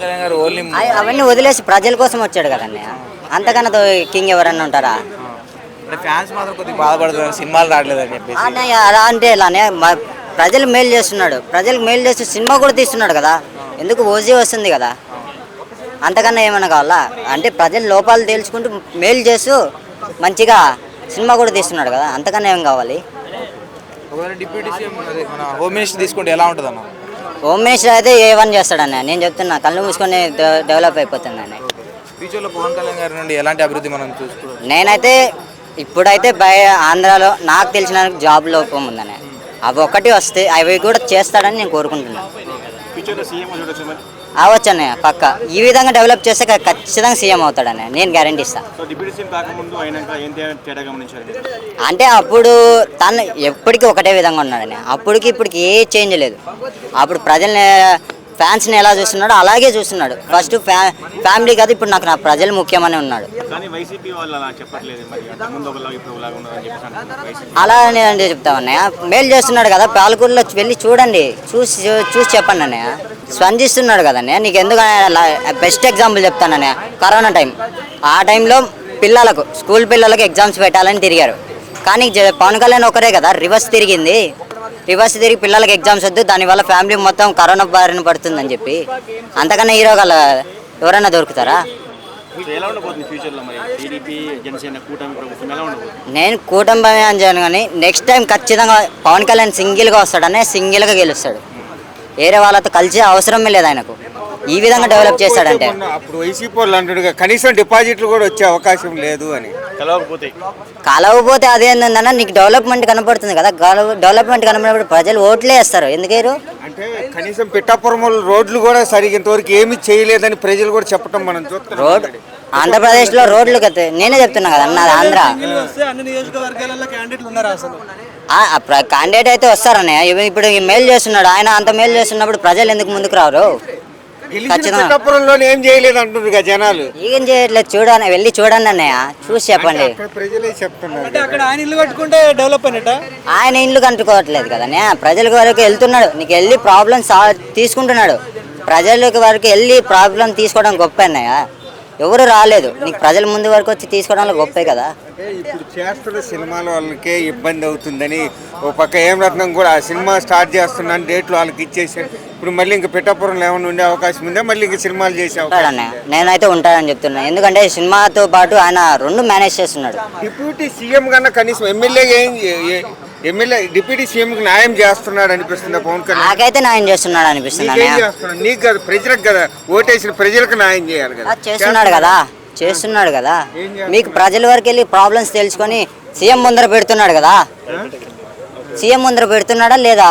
కళ్యాణ్ గారు ఓన్లీ అవి- అవన్నీ వదిలేసి ప్రజల కోసం వచ్చాడు కదండి అంతకన్నా కింగ్ ఎవరన్నా ఉంటారా? అంటే ఫ్యాన్స్ మాత్రం కొద్దిగా బాధపడుతున్నారు సినిమాలు రావట్లేదు అని చెప్పేసి. అన్నయ్య అలా అంటే ఇలానే మ- ప్రజలు మేలు చేస్తున్నాడు. ప్రజలకు మేలు చేస్తూ సినిమా కూడా తీస్తున్నాడు కదా. ఎందుకు ఓజీ వస్తుంది కదా? అంతకన్నా ఏమన్నా కావాలా? అంటే ప్రజల లోపాలు తేల్చుకుంటూ మేలు చేస్తూ మంచిగా సినిమా కూడా తీస్తున్నాడు కదా. అంతకన్నా ఏం కావాలి? ఒకవేళ డిప్యూటీ సీఎం మన హోమ్ మినిస్టర్ తీసుకుంటే ఎలా ఉంటుంది అన్న హోమ్ మినిస్టర్ అయితే ఏ వన్ చేస్తాడన్న. నేను చెప్తున్నా కళ్ళు మూసుకొని డెవలప్ అయిపోతుందని ఫ్యూచర్లో పవన్ కళ్యాణ్ గారి నుండి ఎలాంటి అభివృద్ధి మనం చూసుకోవచ్చు? నేనైతే ఇప్పుడైతే బయ ఆంధ్రాలో నాకు తెలిసిన జాబ్ లోపం ఉందని అవి ఒకటి వస్తే అవి కూడా చేస్తాడని నేను కోరుకుంటున్నాను ఫ్యూచర్లో సీఎం చూడొచ్చు మరి? అవచ్చు అన్నయ్య పక్క. ఈ విధంగా డెవలప్ చేస్తే ఖచ్చితంగా సీఎం అవుతాడన్నయ్య. నేను గ్యారంటీ ఇస్తాను? అంటే అప్పుడు తను ఎప్పటికీ ఒకటే విధంగా ఉన్నాడని అప్పటికి ఇప్పటికి ఏ చేంజ్ లేదు. అప్పుడు ప్రజల్ని ఫ్యాన్స్ని ఎలా చూస్తున్నాడో అలాగే చూస్తున్నాడు. ఫస్ట్ ఫ్యా ఫ్యామిలీ కాదు ఇప్పుడు నాకు నా ప్రజలు ముఖ్యమని ఉన్నాడు. అలా అలా నేను చెప్తామన్నయ్య మేలు చేస్తున్నాడు కదా పాలకూరులో వెళ్ళి చూడండి. చూసి చూసి చెప్పండి అన్నయ్య. స్పందిస్తున్నాడు కదన్నయ్య నీకు ఎందుకు బెస్ట్ ఎగ్జాంపుల్ చెప్తానన్నయ్య కరోనా టైం. ఆ టైంలో పిల్లలకు స్కూల్ పిల్లలకు ఎగ్జామ్స్ పెట్టాలని తిరిగారు. కానీ పవన్ కళ్యాణ్ ఒకరే కదా రివర్స్ తిరిగింది. రివర్స్ తిరిగి పిల్లలకి ఎగ్జామ్స్ వద్దు దానివల్ల ఫ్యామిలీ మొత్తం కరోనా బారిన పడుతుందని చెప్పి. అంతకన్నా హీరో గల ఎవరైనా దొరుకుతారా? నేను కూటమి అని చేయను కానీ నెక్స్ట్ టైం ఖచ్చితంగా పవన్ కళ్యాణ్ సింగిల్గా వస్తాడనే సింగిల్గా గెలుస్తాడు. వేరే వాళ్ళతో కలిసే అవసరమే లేదు ఆయనకు. ఈ విధంగా డెవలప్ చేస్తాడంటే మొన్న అప్పుడు వైసీపీ వాళ్ళు కనీసం డిపాజిట్లు కూడా వచ్చే అవకాశం లేదు అని. కలవకపోతే. కలవకపోతే అదేందన్న నీకు డెవలప్మెంట్ కనపడుతుంది కదా డెవలప్మెంట్ కనపడినప్పుడు ప్రజలు ఓట్లే వేస్తారు. ఎందుకేరు అంటే కనీసం వాళ్ళు రోడ్లు కూడా సరిగ్గా ఇంతవరకు ఏమీ చేయలేదని ప్రజలు కూడా చెప్పడం మనం చూస్తున్నాం రోడ్ ఆంధ్రప్రదేశ్లో రోడ్లు కతే నేనే చెప్తున్నా కదా నాది ఆంధ్ర. క్యాండిడేట్ అయితే వస్తారన్నయ్య. ఇవి- ఇప్పుడు ఈ మేలు చేస్తున్నాడు. ఆయన అంత మేలు చేస్తున్నప్పుడు ప్రజలు ఎందుకు ముందుకు రారు? పిఠాపురంలో ఏం చేయలేదు అంటున్నారు జనాలు. ఏం చేయట్లేదు చూడండి వెళ్ళి చూడండి అన్నయ్య. చూసి చెప్పండి. అక్కడ ప్రజలే చెప్తున్నారు అంటే అక్కడ ఆయన ఇల్లు కట్టుకుంటే డెవలప్ అయినట్ట? ఆయన కదా నే ప్రజల వరకు వెళ్తున్నాడు. నీకు వెళ్ళి ప్రాబ్లం సా తీసుకుంటున్నాడు. ప్రజలకు వరకు వెళ్ళి ప్రాబ్లం తీసుకోవడం గొప్ప అన్నయ్య. ఎవరు రాలేదు. నీకు ప్రజల ముందు వరకు వచ్చి తీసుకోవడంలో గొప్పే కదా. అంటే ఇప్పుడు చేస్తున్న సినిమాల వాళ్ళకే ఇబ్బంది అవుతుందని ఓ పక్క ఏం రత్నం కూడా ఆ సినిమా స్టార్ట్ చేస్తున్నాను డేట్లు వాళ్ళకి ఇచ్చేసాడు ఇప్పుడు మళ్ళీ ఇంక పిఠాపురంలో ఏమైనా ఉండే అవకాశం ఉందా? మళ్ళీ ఇంక సినిమాలు చేసే అవకాశం నేనైతే ఉంటానని చెప్తున్నా. ఎందుకంటే సినిమాతో పాటు ఆయన రెండు మేనేజ్ చేస్తున్నాడు. డిప్యూటీ సీఎం కన్నా కనీసం ఎమ్మెల్యే ఏం ఎమ్మెల్యే డిప్యూటీ సీఎం కి న్యాయం చేస్తున్నాడు అనిపిస్తుంది పవన్ కళ్యాణ్. నాకైతే న్యాయం చేస్తున్నాడు అనిపిస్తుంది నీకేం చేస్తున్నాడు? నీకు కదా ప్రజలకు కదా ఓటేసిన ప్రజలకు న్యాయం చేయాలి కదా. చేస్తున్నాడు కదా చేస్తున్నాడు. కదా. ఏం చేస్తున్నాడు? మీకు ప్రజల వరకు వెళ్ళి ప్రాబ్లమ్స్ తెలుసుకొని సీఎం ముందర పెడుతున్నాడు కదా. సీఎం ముందర పెడుతున్నాడా లేదా?